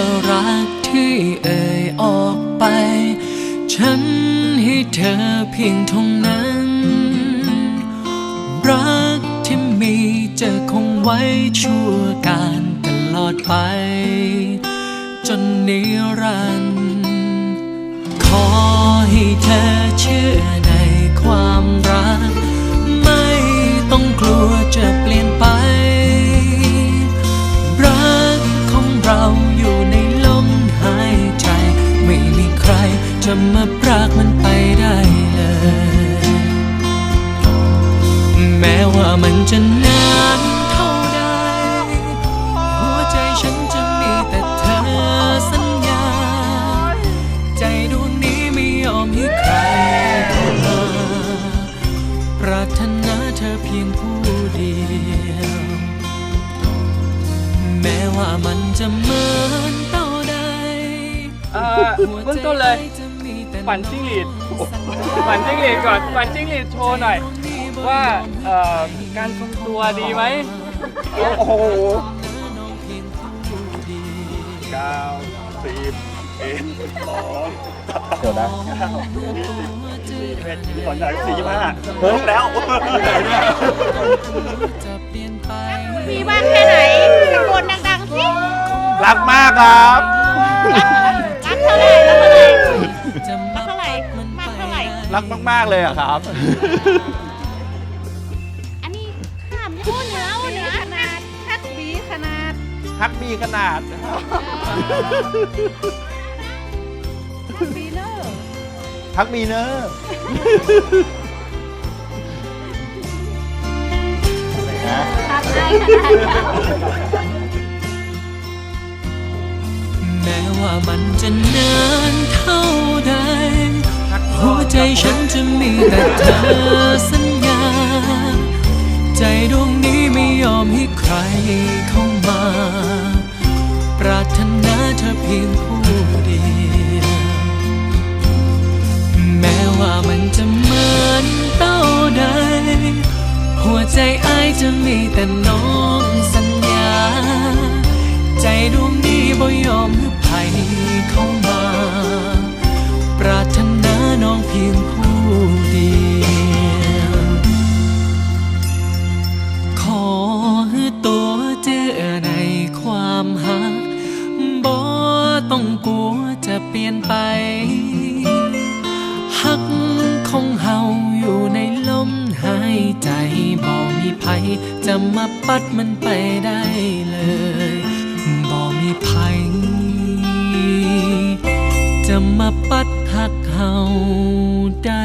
ว่ารักที่เอ่ยออกไป ฉันให้เธอเพียงเท่านั้น รักที่มีจะคงไว้ชั่วการตลอดไป จนนิรันดร์ขอให้เธอเชื่อ จะมาปรากมันไปได้เลย แม้ว่ามันจะนานเท่าใด หัวใจฉันจะมีแต่เธอสัญญา ใจดวงนี้ไม่ยอมให้ใครเข้ามาปรารถนาเธอเพียงผู้เดียว แม้ว่ามันจะเหมือนเต่าใด เอ่อเบื้องต้นเลย ปั่นจิ้งหรีดปั่นจิ้งหรีดก่อนปั่นจิ้งหรีดโชว์หน่อย ว่าเอ่อการทรงตัวดีไหมโอ้โหเก้าสิบเอ็ดสองเดี๋ยวนะสี่สิบเอ็ดยี่สิบสองยี่สิบสี่ยี่สิบห้าเพิ่มแล้วจะเปลี่ยนไปพี่มากแค่ไหนตะโกนดังๆสิรักมากครับ ร่รักมาก ๆ เลยอะครับ อันนี้ข้ามพูดเหนือพูดเหนือขนาดคัดบีขนาดฮักมีขนาดคัดบีเลอร์ฮักมีเนอะนะคัดได้ขนาดแม้ว่ามันจะนานเท่าใด หัวใจฉันจะมีแต่เธอสัญญา ใจดวงนี้ไม่ยอมให้ใครเข้ามา ปรารถนาเธอเพียงผู้เดียวแม้ว่ามันจะเหมือนเต้าใด หัวใจอ้ายจะมีแต่น้องสัญญา ใจดวงนี้บ่ยอมให้ ต้องกลัวจะเปลี่ยนไป หักของเฮาอยู่ในลมหายใจบ่มีภัยจะมาปัดมันไปได้เลยบ่มีภัยจะมาปัดหักเฮาได้